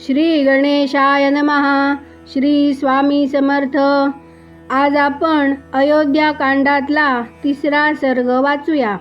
श्री गणेशाय नमहा श्री स्वामी समर्थ. आज आपण अयोध्या कांडातला तिसरा सर्ग वाचूया.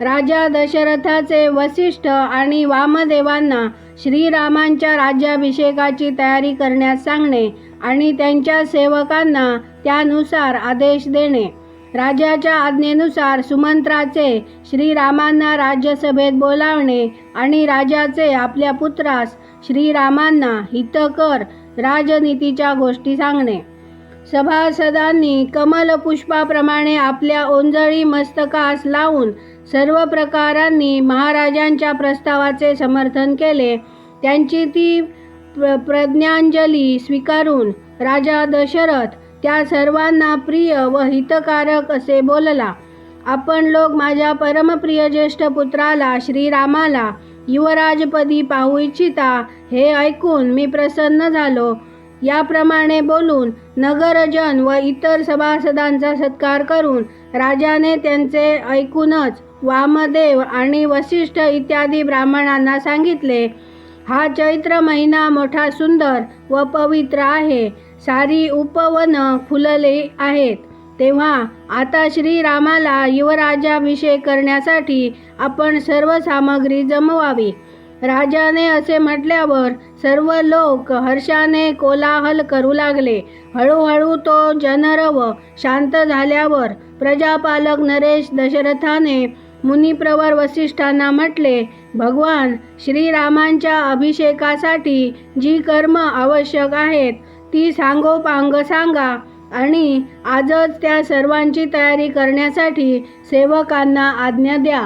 राजा दशरथाचे वसिष्ठ आणि वामदेवांना श्रीरामांच्या राज्याभिषेकाची तयारी करण्यास सांगणे आणि त्यांच्या सेवकांना त्यानुसार आदेश देणे. राजाच्या आज्ञेनुसार सुमंत्राचे श्रीरामांना राज्यसभेत बोलावणे आणि राजाचे आपल्या पुत्रास श्रीरामांना हितकर राजनीतीच्या गोष्टी सांगणे. सभासदांनी कमलपुष्पाप्रमाणे आपल्या ओंजळी मस्तकास लावून सर्व प्रकारांनी महाराजांच्या प्रस्तावाचे समर्थन केले. त्यांची ती प्र प्रज्ञांजली स्वीकारून राजा दशरथ त्या सर्वांना प्रिय व हितकारक असे बोलला. आपण लोक माझ्या परमप्रिय ज्येष्ठ पुत्राला श्रीरामाला युवराजपदी पाहू इच्छिता हे ऐकून मी प्रसन्न झालो. याप्रमाणे बोलून नगरजन व इतर सभासदांचा सत्कार करून राजाने त्यांचे ऐकूनच वामदेव आणि वसिष्ठ इत्यादी ब्राह्मणांना सांगितले हा चैत्र महिना मोठा सुंदर व पवित्र आहे. सारी उपवन फुलले आहेत. तेव्हा आता श्रीरामाला युवराजाभिषेक करण्यासाठी आपण सर्व सामग्री जमवावी. राजाने असे म्हटल्यावर सर्व लोक हर्षाने कोलाहल करू लागले. हळूहळू तो जनरव शांत झाल्यावर प्रजापालक नरेश दशरथाने मुनिप्रवर वसिष्ठांना म्हटले भगवान श्रीरामांच्या अभिषेकासाठी जी कर्म आवश्यक आहेत ती सांगोपांग सांगा. आणि आजच त्या सर्वांची तयारी करण्यासाठी सेवकांना आज्ञा द्या.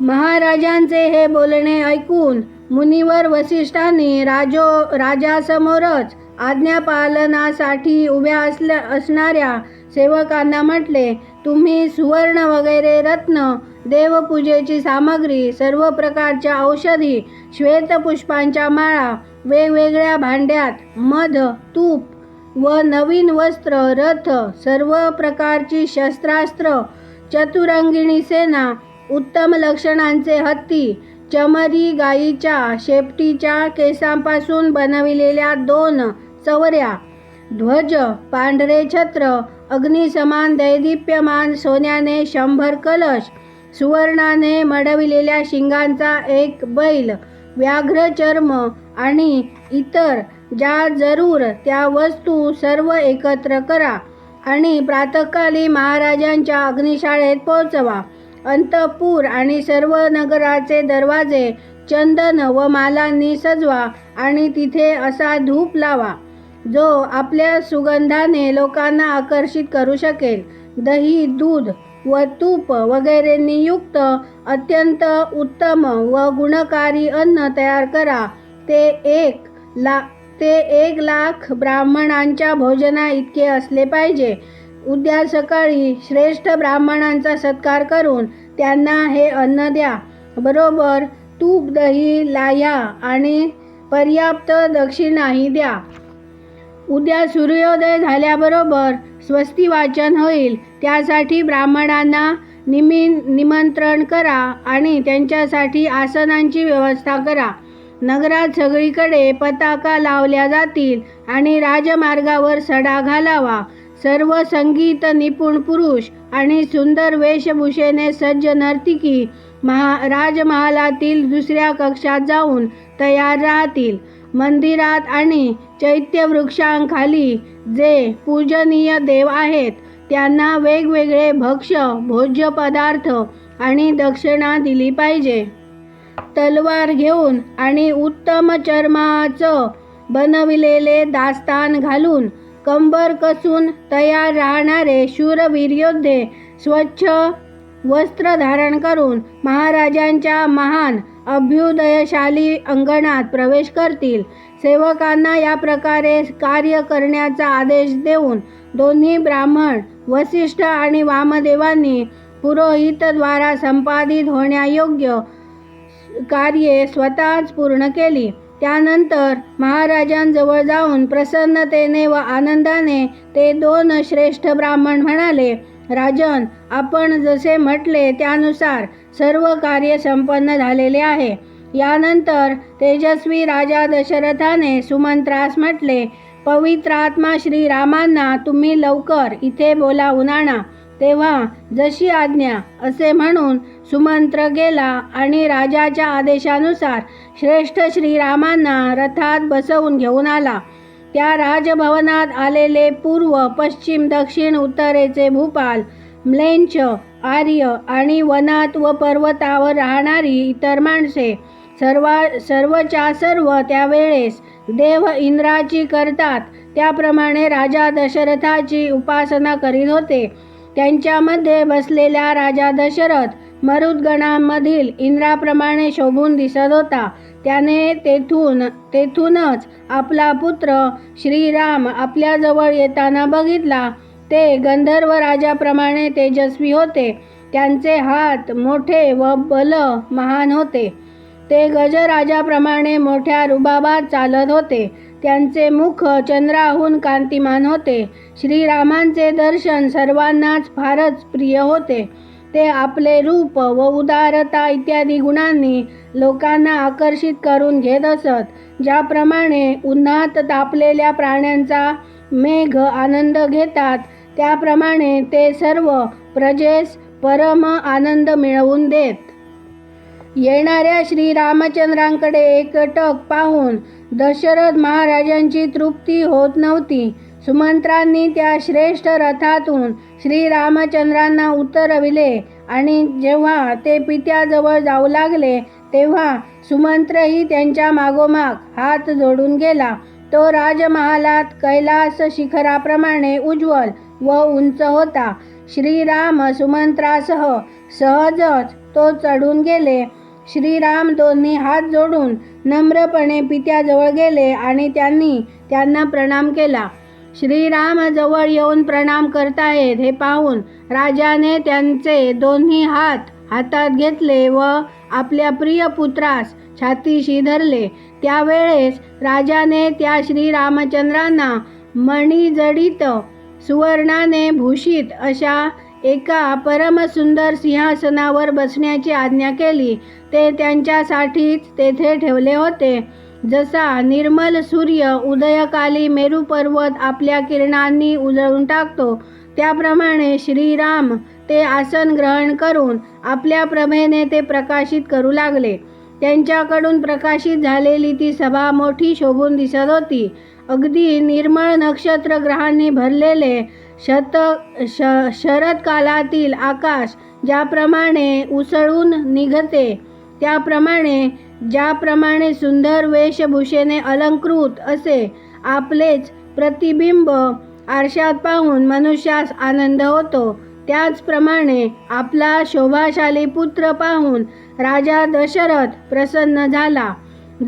महाराजांचे हे बोलणे ऐकून मुनिवर वसिष्ठांनी राजो राजासमोरच आज्ञापालनासाठी उभ्या असल्या असणाऱ्या सेवकांना म्हटले तुम्ही सुवर्ण वगैरे रत्न देवपूजेची सामग्री सर्व प्रकारच्या औषधी श्वेतपुष्पांच्या माळा वेगवेगळ्या भांड्यात मध तूप व नवीन वस्त्र रथ सर्व प्रकारची शस्त्रास्त्र चतुरंगिणी सेना उत्तम लक्षणांचे हत्ती चमरी गायीच्या शेपटीच्या केसांपासून बनविलेल्या दोन चवऱ्या ध्वज पांढरे छत्र अग्निसमान दैदिप्यमान सोन्याने शंभर कलश सुवर्णाने मडविलेल्या शिंगांचा एक बैल व्याघ्र चर्म आणि इतर ज्या जरूर त्या वस्तू सर्व एकत्र करा आणि प्रातःकाली महाराजांच्या अग्निशाळेत पोहोचवा. अंतपूर आणि सर्व नगराचे दरवाजे चंदन व मालांनी सजवा आणि तिथे असा धूप लावा. जो आपल्या सुगंधाने लोकांना आकर्षित करू शकेल. दही दूध व तूप वगैरेंनी युक्त अत्यंत उत्तम व गुणकारी अन्न तयार करा. ते एक ला ते एक लाख ब्राह्मणांच्या भोजना इतके असले पाहिजे. उद्या सकाळी श्रेष्ठ ब्राह्मणांचा सत्कार करून त्यांना हे अन्न द्या. बरोबर तूप दही लाह्या आणि पर्याप्त दक्षिणाही द्या. उद्या सूर्योदय झाल्याबरोबर स्वस्ती वाचन होईल. त्यासाठी ब्राह्मणांना निमी निमंत्रण करा आणि त्यांच्यासाठी आसनांची व्यवस्था करा. नगरात सगळीकडे पताका लावल्या जातील आणि राजमार्गावर सडा घालावा. सर्व संगीत निपुण पुरुष आणि सुंदर वेशभूषेने सज्ज नर्तिकी महा राजमहालातील दुसऱ्या कक्षात जाऊन तयार राहतील. मंदिरात आणि चैत्यवृक्षांखाली जे पूजनीय देव आहेत त्यांना वेगवेगळे भक्ष्य भोज्य पदार्थ आणि दक्षिणा दिली पाहिजे. तलवार घेऊन आणि उत्तम चर्माचं बनविलेले दास्तान घालून कंबर कसून तयार राहणारे शूरवीर योद्धे स्वच्छ वस्त्र धारण करून महाराजांच्या महान अभ्युदयशाली अंगणात प्रवेश करतील. सेवकांना या प्रकारे कार्य करण्याचा आदेश देऊन दोन्ही ब्राह्मण वसिष्ठ आणि वामदेवांनी पुरोहितद्वारा संपादित होण्यायोग्य कार्ये स्वतःच पूर्ण केली. त्यानंतर महाराजांजवळ जाऊन प्रसन्नतेने व आनंदाने ते दोन श्रेष्ठ ब्राह्मण म्हणाले राजन आपण जसे म्हटले त्यानुसार सर्व कार्य संपन्न झालेले आहे. यानंतर तेजस्वी राजा दशरथाने सुमंत्रास म्हटले पवित्र आत्मा श्रीरामांना तुम्ही लवकर इथे बोलावून आणा तेव्हा जशी आज्ञा असे म्हणून सुमंत्र गेला आणि राजाच्या आदेशानुसार श्रेष्ठ श्रीरामांना रथात बसवून घेऊन आला. त्या राजभवनात आलेले पूर्व पश्चिम दक्षिण उत्तरेचे भूपाल म्लेंच आर्य आणि वनात व पर्वतावर राहणारी इतर माणसे. सर्वा सर्वच्या सर्व त्यावेळेस देव इंद्राची करतात. त्याप्रमाणे राजा दशरथाची उपासना करीत होते. त्यांच्यामध्ये बसलेल्या राजा दशरथ मरुदगणांमधील इंद्राप्रमाणे शोभून दिसत होता. त्याने तेथून तेथूनच आपला पुत्र श्रीराम आपल्याजवळ येताना बघितला. ते गंधर्व राजाप्रमाणे तेजस्वी होते. त्यांचे हात मोठे व बल महान होते. ते गजराजाप्रमाणे मोठ्या रुबाबात चालत होते. त्यांचे मुख चंद्राहून कांतिमान होते. श्रीरामांचे दर्शन सर्वांनाच फारच प्रिय होते. ते आपले रूप व उदारता इत्यादी गुणांनी लोकांना आकर्षित करून घेत असत. ज्याप्रमाणे उन्हात तापलेल्या प्राण्यांचा मेघ आनंद घेतात त्याप्रमाणे ते सर्व प्रजेस परम आनंद मिळवून देत. येणाऱ्या श्रीरामचंद्रांकडे एकटक पाहून दशरथ महाराजांची तृप्ती होत नव्हती. सुमंत्रांनी त्या श्रेष्ठ रथातून श्रीरामचंद्रांना उतरविले आणि जेव्हा ते पित्याजवळ जाऊ लागले तेव्हा सुमंत्रही त्यांच्या मागोमाग हात जोडून गेला. तो राजमहालात कैलास शिखराप्रमाणे उज्ज्वल व उंच होता. श्रीराम सुमंत्रासह सहजच तो चढून गेले. श्रीराम दोन्ही हात जोडून नम्रपणे पित्याजवळ गेले आणि त्यांनी त्यांना प्रणाम केला. श्रीराम जवळ येऊन प्रणाम करतायत हे पाहून राजाने त्यांचे दोन्ही हात हातात घेतले व आपल्या प्रिय पुत्रास छातीशी धरले. त्यावेळेस राजाने त्या श्रीरामचंद्रांना मणिजडित सुवर्णाने भूषित अशा एका परमसुंदर सिंहासनावर बसण्याची आज्ञा केली. ते त्यांच्यासाठीच तेथे ठेवले होते. जसा निर्मल सूर्य उदयकाली मेरू पर्वत आपल्या किरणांनी उजळून टाकतो त्याप्रमाणे श्रीराम ते आसन ग्रहण करून आपल्या प्रभेने ते प्रकाशित करू लागले. त्यांच्याकडून प्रकाशित झालेली ती सभा मोठी शोभून दिसत होती. अगदी निर्मळ नक्षत्र ग्रहांनी भरलेले शत श शरदकालातील आकाश ज्याप्रमाणे उसळून निघते त्याप्रमाणे ज्याप्रमाणे सुंदर वेशभूषेने अलंकृत असे आपलेच प्रतिबिंब आरशात पाहून मनुष्यास आनंद होतो. त्याचप्रमाणे आपला शोभाशाली पुत्र पाहून राजा दशरथ प्रसन्न झाला.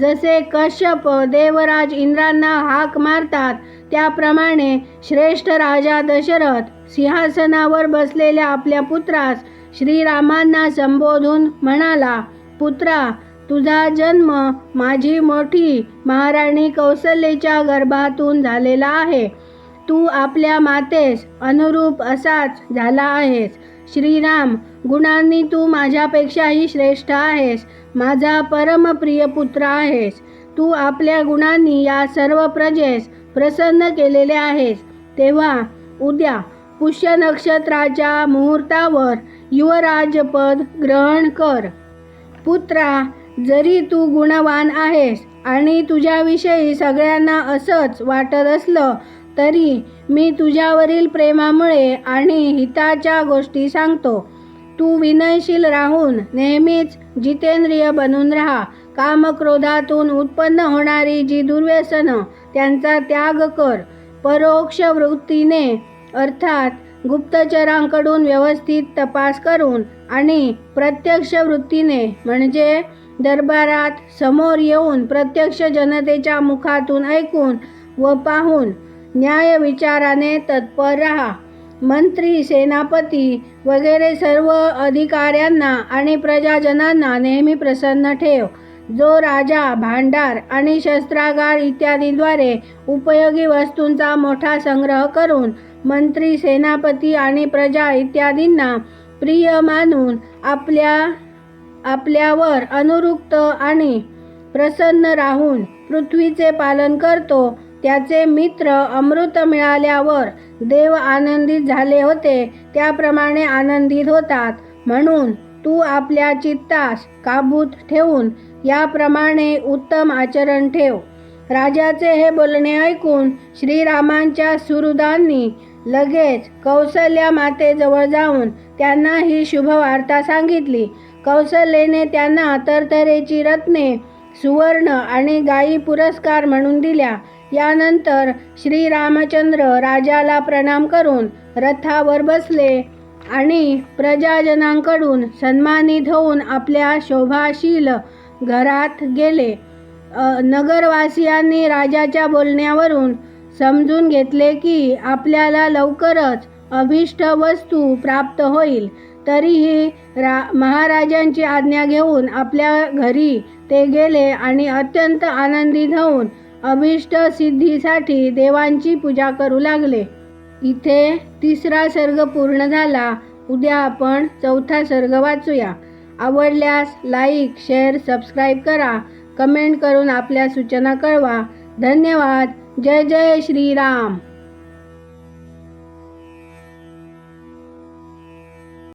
जसे कश्यप देवराज इंद्रांना हाक मारतात त्याप्रमाणे श्रेष्ठ राजा दशरथ सिंहासनावर बसलेल्या आपल्या पुत्रास श्रीरामांना संबोधून म्हणाला पुत्रा तुझा जन्म माझी मोठी महाराणी कौशल्याच्या गर्भातून झालेला आहे. तू आपल्या मातेस अनुरूप असाच झाला आहेस. श्रीराम गुणांनी तू माझ्यापेक्षाही श्रेष्ठ आहेस. माझा परमप्रिय पुत्र आहेस. तू आपल्या गुणांनी या सर्व प्रजेस प्रसन्न केलेले आहेस. तेव्हा उद्या पुष्य नक्षत्राच्या मुहूर्तावर युवराजपद ग्रहण कर. पुत्रा जरी तू गुणवान आहेस आणि तुझ्याविषयी सगळ्यांना असंच वाटत असलं तरी मी तुझ्यावरील प्रेमामुळे आणि हिताच्या गोष्टी सांगतो. तू विनयशील राहून नेहमीच जितेंद्रिय बनून राहा. कामक्रोधातून उत्पन्न होणारी जी दुर्व्यसनं त्यांचा त्याग कर. परोक्ष वृत्तीने अर्थात गुप्तचरांकडून व्यवस्थित तपास करून आणि प्रत्यक्ष वृत्तीने म्हणजे दरबारात समोर येऊन प्रत्यक्ष जनतेच्या मुखातून ऐकून व पाहून न्याय विचाराने तत्पर राहा. मंत्री सेनापती वगैरे सर्व अधिकाऱ्यांना आणि प्रजाजनांना नेहमी प्रसन्न ठेव. जो राजा भांडार आणि शस्त्रागार इत्यादीद्वारे उपयोगी वस्तूंचा मोठा संग्रह करून मंत्री सेनापती आणि प्रजा इत्यादींना प्रिय मानून आपल्या आपल्यावर अनुरुक्त आणि प्रसन्न राहून पृथ्वीचे पालन करतो त्याचे मित्र अमृत मिळाल्यावर देव आनंदित झाले होते त्याप्रमाणे आनंदित होतात. म्हणून तू आपल्या चित्तास काबूत ठेवून याप्रमाणे उत्तम आचरण ठेव. राजाचे हे बोलणे ऐकून श्रीरामांच्या सुहृदांनी लगेच कौसल्या मातेजवळ जाऊन त्यांना ही शुभ वार्ता सांगितली. कौसल्याने त्यांना तरतरेची रत्ने सुवर्ण आणि गायी पुरस्कार म्हणून दिल्या. यानंतर श्रीरामचंद्र राजाला प्रणाम करून रथावर बसले आणि प्रजाजनांकडून सन्मानित होऊन आपल्या शोभाशील घरात गेले. नगरवासियांनी राजाच्या बोलण्यावरून समजून घेतले की आपल्याला लवकरच अभिष्ट वस्तू प्राप्त होईल. तरीही रा महाराजांची आज्ञा घेऊन आपल्या घरी ते गेले आणि अत्यंत आनंदित होऊन अभिष्ट सिद्धीसाठी देवांची पूजा करू लागले. इथे तिसरा सर्ग पूर्ण झाला. उद्या आपण चौथा सर्ग वाचूया. आवडल्यास लाईक शेअर सबस्क्राईब करा. कमेंट करून आपल्या सूचना कळवा. धन्यवाद. जय जय श्रीराम.